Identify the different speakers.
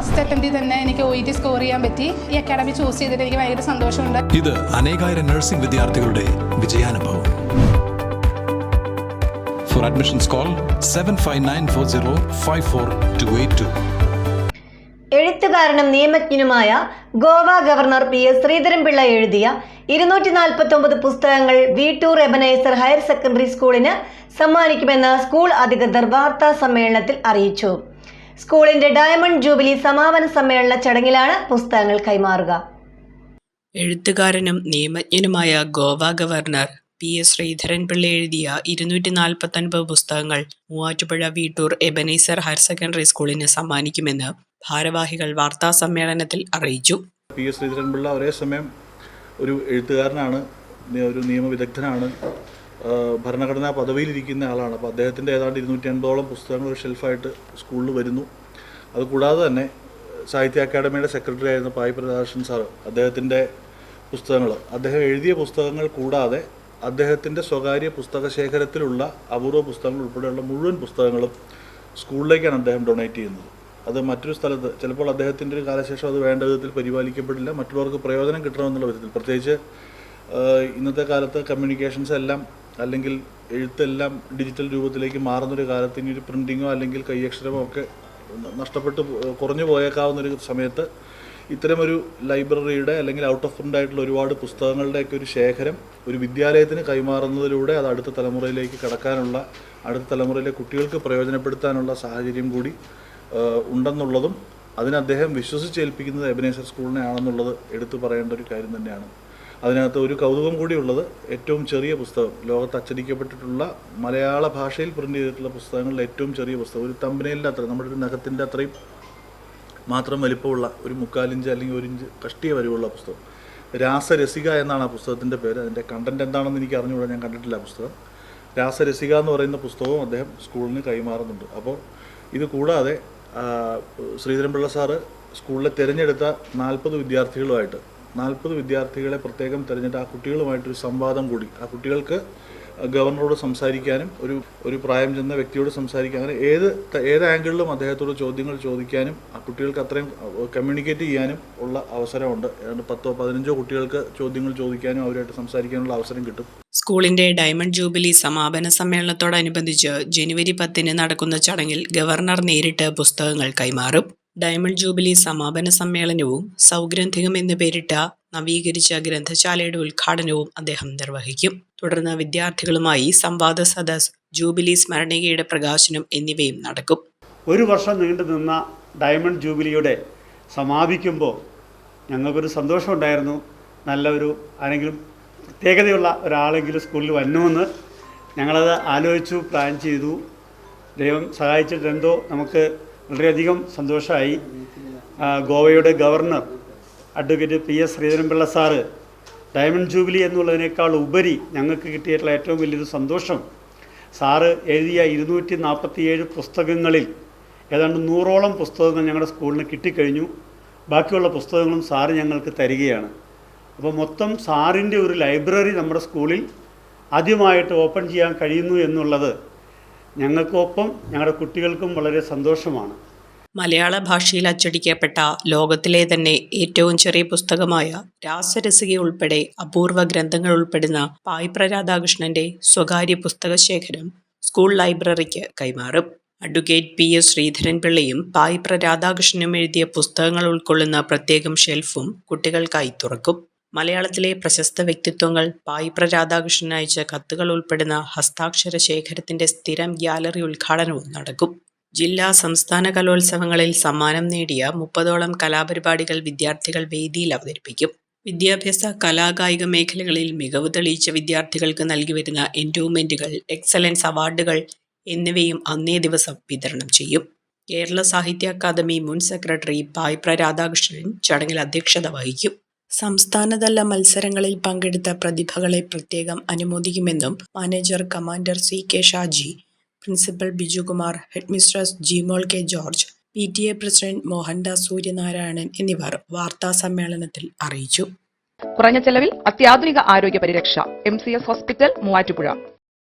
Speaker 1: First അറ്റംപ്റ്റിൽ തന്നെ എനിക്ക് O E T score ചെയ്യാൻ പറ്റി. ഈ അക്കാഡമി ചൂസ് ചെയ്തിട്ട് എനിക്ക് ഭയങ്കര സന്തോഷമുണ്ട്.
Speaker 2: ഇത് അനേകായിരം നഴ്സിംഗ് വിദ്യാർത്ഥികളുടെ വിജയാനുഭവം. For admissions call seven five nine four zero five four two eight two
Speaker 3: എഴുത്തുകാരനും നിയമജ്ഞനുമായ Goa governor P S Sreedharan Pillai എഴുതിയ ഇരുന്നൂറ്റി നാൽപ്പത്തി ഒമ്പത് പുസ്തകങ്ങൾ വീട്ടൂർ എബനൈസർ ഹയർ സെക്കൻഡറി സ്കൂളിന് സമ്മാനിക്കുമെന്ന് സ്കൂൾ അധികൃതർ വാർത്താ സമ്മേളനത്തിൽ അറിയിച്ചു. സ്കൂളിന്റെ ഡയമണ്ട് ജൂബിലി സമാപന സമ്മേളന ചടങ്ങിലാണ് പുസ്തകങ്ങൾ കൈമാറുക.
Speaker 4: എഴുത്തുകാരനും നിയമജ്ഞനുമായ Goa governor P S Sreedharan Pillai എഴുതിയ ഇരുന്നൂറ്റി നാൽപ്പത്തൊൻപത് പുസ്തകങ്ങൾ Muvattupuzha Veettoor Ebenezer higher secondary സ്കൂളിന് സമ്മാനിക്കുമെന്ന് ഭാരവാഹികൾ വാർത്താ സമ്മേളനത്തിൽ അറിയിച്ചു.
Speaker 5: പി എസ് ശ്രീധരൻപിള്ള ഒരേ സമയം ഒരു എഴുത്തുകാരനാണ് ഒരു നിയമവിദഗ്ധനാണ് ഭരണഘടനാ പദവിയിലിരിക്കുന്ന ആളാണ്. അപ്പോൾ അദ്ദേഹത്തിന്റെ ഏതാണ്ട് ഇരുന്നൂറ്റി അൻപതോളം പുസ്തകങ്ങൾ ഷെൽഫായിട്ട് സ്കൂളിൽ വരുന്നു. അതുകൂടാതെ തന്നെ സാഹിത്യ അക്കാദമിയുടെ സെക്രട്ടറി ആയിരുന്ന പായ് പ്രകാശൻ സാറ് അദ്ദേഹത്തിന്റെ പുസ്തകങ്ങൾ. അദ്ദേഹം എഴുതിയ പുസ്തകങ്ങൾ കൂടാതെ അദ്ദേഹത്തിന്റെ സ്വകാര്യ പുസ്തക ശേഖരത്തിലുള്ള അപൂർവ പുസ്തകങ്ങൾ ഉൾപ്പെടെയുള്ള മുഴുവൻ പുസ്തകങ്ങളും സ്കൂളിലേക്കാണ് അദ്ദേഹം ഡൊണേറ്റ് ചെയ്യുന്നത്. അത് മറ്റൊരു സ്ഥലത്ത് ചിലപ്പോൾ അദ്ദേഹത്തിന്റെ ഒരു കാലശേഷം അത് വേണ്ട വിധത്തിൽ പരിപാലിക്കപ്പെടില്ല. മറ്റുള്ളവർക്ക് പ്രയോജനം കിട്ടണമെന്നുള്ള വിധത്തിൽ. പ്രത്യേകിച്ച് ഇന്നത്തെ കാലത്ത് കമ്മ്യൂണിക്കേഷൻസ് എല്ലാം അല്ലെങ്കിൽ എഴുത്തെല്ലാം ഡിജിറ്റൽ രൂപത്തിലേക്ക് മാറുന്നൊരു കാലത്ത് ഇനി ഒരു പ്രിന്റിങ്ങോ അല്ലെങ്കിൽ കൈയക്ഷരമോ ഒക്കെ നഷ്ടപ്പെട്ട് കുറഞ്ഞു പോയേക്കാവുന്ന ഒരു സമയത്ത് ഇത്തരമൊരു ലൈബ്രറിയുടെ അല്ലെങ്കിൽ ഔട്ട് ഓഫ് പ്രിന്റ് ആയിട്ടുള്ള ഒരുപാട് പുസ്തകങ്ങളുടെയൊക്കെ ഒരു ശേഖരം ഒരു വിദ്യാലയത്തിന് കൈമാറുന്നതിലൂടെ അത് അടുത്ത തലമുറയിലേക്ക് കടക്കാനുള്ള അടുത്ത തലമുറയിലെ കുട്ടികൾക്ക് പ്രയോജനപ്പെടുത്താനുള്ള സാഹചര്യം കൂടി ഉണ്ടെന്നുള്ളതും അതിന് അദ്ദേഹം വിശ്വസിച്ചേൽപ്പിക്കുന്നത് എബനേശ്വർ സ്കൂളിനെ ആണെന്നുള്ളത് എടുത്തു പറയേണ്ട ഒരു കാര്യം തന്നെയാണ്. അതിനകത്ത് ഒരു കൗതുകം കൂടിയുള്ളത് ഏറ്റവും ചെറിയ പുസ്തകം ലോകത്ത് അച്ചടിക്കപ്പെട്ടിട്ടുള്ള മലയാള ഭാഷയിൽ പ്രിന്റ് ചെയ്തിട്ടുള്ള പുസ്തകങ്ങളിൽ ഏറ്റവും ചെറിയ പുസ്തകം. ഒരു തമ്പനയിലിന്റെ അത്ര നമ്മുടെ ഒരു നഖത്തിന്റെ അത്രയും മാത്രം വലിപ്പമുള്ള ഒരു മുക്കാലിഞ്ച് അല്ലെങ്കിൽ ഒരു ഇഞ്ച് കഷ്ടിയ വരിവുള്ള പുസ്തകം. രാസരസിക എന്നാണ് ആ പുസ്തകത്തിന്റെ പേര്. അതിന്റെ കണ്ടന്റ് എന്താണെന്ന് എനിക്ക് അറിഞ്ഞുകൂടാ ഞാൻ കണ്ടിട്ടില്ല പുസ്തകം. രാസരസിക എന്ന് പറയുന്ന പുസ്തകവും അദ്ദേഹം സ്കൂളിന് കൈമാറുന്നുണ്ട്. അപ്പോൾ ഇത് കൂടാതെ ശ്രീധരൻപിള്ള സാറ് സ്കൂളിലെ തിരഞ്ഞെടുത്ത നാൽപ്പത് വിദ്യാർത്ഥികളുമായിട്ട് നാൽപ്പത് വിദ്യാർത്ഥികളെ പ്രത്യേകം തിരഞ്ഞെടുത്ത് ആ കുട്ടികളുമായിട്ടൊരു സംവാദം കൂടി. ആ കുട്ടികൾക്ക് ഗവർണറോട് സംസാരിക്കാനും ഒരു ഒരു പ്രായം ചെന്ന വ്യക്തിയോട് സംസാരിക്കാനും അങ്ങനെ ഏത് ഏത് ആംഗിളിലും അദ്ദേഹത്തോട് ചോദ്യങ്ങൾ ചോദിക്കാനും ആ കുട്ടികൾക്ക് അത്രയും കമ്മ്യൂണിക്കേറ്റ് ചെയ്യാനും ഉള്ള അവസരമുണ്ട്. പത്തോ പതിനഞ്ചോ കുട്ടികൾക്ക് ചോദ്യങ്ങൾ ചോദിക്കാനും അവരുമായിട്ട് സംസാരിക്കാനുള്ള അവസരം കിട്ടും.
Speaker 4: സ്കൂളിന്റെ ഡയമണ്ട് ജൂബിലി സമാപന സമ്മേളനത്തോടനുബന്ധിച്ച് ജനുവരി പത്തിന് നടക്കുന്ന ചടങ്ങിൽ ഗവർണർ നേരിട്ട് പുസ്തകങ്ങൾ കൈമാറും. ഡയമണ്ട് ജൂബിലി സമാപന സമ്മേളനവും സൗഗ്രന്ഥികം എന്ന് പേരിട്ട നവീകരിച്ച ഗ്രന്ഥശാലയുടെ ഉദ്ഘാടനവും അദ്ദേഹം നിർവഹിക്കും. തുടർന്ന് വിദ്യാർത്ഥികളുമായി സംവാദ സദസ് ജൂബിലി സ്മരണികയുടെ പ്രകാശനം എന്നിവയും നടക്കും.
Speaker 6: ഒരു വർഷം നീണ്ടു നിന്ന ഡയമണ്ട് ജൂബിലിയുടെ സമാപിക്കുമ്പോൾ ഞങ്ങൾക്കൊരു സന്തോഷമുണ്ടായിരുന്നു നല്ല ഒരു ആരെങ്കിലും പ്രത്യേകതയുള്ള ഒരാളെങ്കിലും സ്കൂളിൽ വന്നുവെന്ന് ഞങ്ങളത് ആലോചിച്ചു പ്ലാൻ ചെയ്തു. ദൈവം സഹായിച്ചിട്ടെന്തോ നമുക്ക് വളരെയധികം സന്തോഷമായി ഗോവയുടെ governor advocate P S Sreedharan Pillai sir diamond jubilee എന്നുള്ളതിനേക്കാൾ ഉപരി ഞങ്ങൾക്ക് കിട്ടിയിട്ടുള്ള ഏറ്റവും വലിയൊരു സന്തോഷം. സാറ് എഴുതിയ ഇരുന്നൂറ്റി നാൽപ്പത്തിയേഴ് പുസ്തകങ്ങളിൽ ഏതാണ്ട് നൂറോളം പുസ്തകങ്ങൾ ഞങ്ങളുടെ സ്കൂളിന് കിട്ടിക്കഴിഞ്ഞു. ബാക്കിയുള്ള പുസ്തകങ്ങളും സാറ് ഞങ്ങൾക്ക് തരികയാണ്. അപ്പോൾ മൊത്തം സാറിന്റെ ഒരു ലൈബ്രറി നമ്മുടെ സ്കൂളിൽ ആദ്യമായിട്ട് ഓപ്പൺ ചെയ്യാൻ കഴിയുന്നു എന്നുള്ളത് ഞങ്ങൾക്കൊപ്പം ഞങ്ങളുടെ കുട്ടികൾക്കും വളരെ സന്തോഷമാണ്.
Speaker 4: മലയാള ഭാഷയിൽ അച്ചടിക്കപ്പെട്ട ലോകത്തിലെ തന്നെ ഏറ്റവും ചെറിയ പുസ്തകമായ രാസരസിക ഉൾപ്പെടെ അപൂർവ ഗ്രന്ഥങ്ങൾ ഉൾപ്പെടുന്ന പായ്പ്ര രാധാകൃഷ്ണന്റെ സ്വകാര്യ പുസ്തക ശേഖരം സ്കൂൾ ലൈബ്രറിക്ക് കൈമാറും. അഡ്വക്കേറ്റ് പി എസ് ശ്രീധരൻപിള്ളയും പായ്പ്ര രാധാകൃഷ്ണനും എഴുതിയ പുസ്തകങ്ങൾ ഉൾക്കൊള്ളുന്ന പ്രത്യേകം ഷെൽഫും കുട്ടികൾക്കായി തുറക്കും. മലയാളത്തിലെ പ്രശസ്ത വ്യക്തിത്വങ്ങൾ പായിപ്ര രാധാകൃഷ്ണൻ അയച്ച കത്തുകൾ ഉൾപ്പെടുന്ന ഹസ്താക്ഷര ശേഖരത്തിന്റെ സ്ഥിരം ഗ്യാലറി ഉദ്ഘാടനവും നടക്കും. ജില്ലാ സംസ്ഥാന കലോത്സവങ്ങളിൽ സമ്മാനം നേടിയ മുപ്പതോളം കലാപരിപാടികൾ വിദ്യാർത്ഥികൾ വേദിയിൽ അവതരിപ്പിക്കും. വിദ്യാഭ്യാസ കലാകായിക മേഖലകളിൽ മികവ് തെളിയിച്ച വിദ്യാർത്ഥികൾക്ക് നൽകി വരുന്ന എക്സലൻസ് അവാർഡുകൾ എന്നിവയും അന്നേ ദിവസം വിതരണം ചെയ്യും. കേരള സാഹിത്യ അക്കാദമി മുൻ സെക്രട്ടറി പായ്പ്ര രാധാകൃഷ്ണൻ ചടങ്ങിൽ അധ്യക്ഷത വഹിക്കും. സംസ്ഥാനതല മത്സരങ്ങളിൽ പങ്കെടുത്ത പ്രതിഭകളെ പ്രത്യേകം അനുമോദിക്കുമെന്നും manager commander C K Shaji principal Bijukumar headmistress Jimol K George P T A president Mohandas Suryanarayanan എന്നിവർ വാർത്താ സമ്മേളനത്തിൽ അറിയിച്ചു.
Speaker 7: കുറഞ്ഞ ചെലവിൽ അത്യാധുനിക ആരോഗ്യ പരിരക്ഷ M C S hospital Muvattupuzha.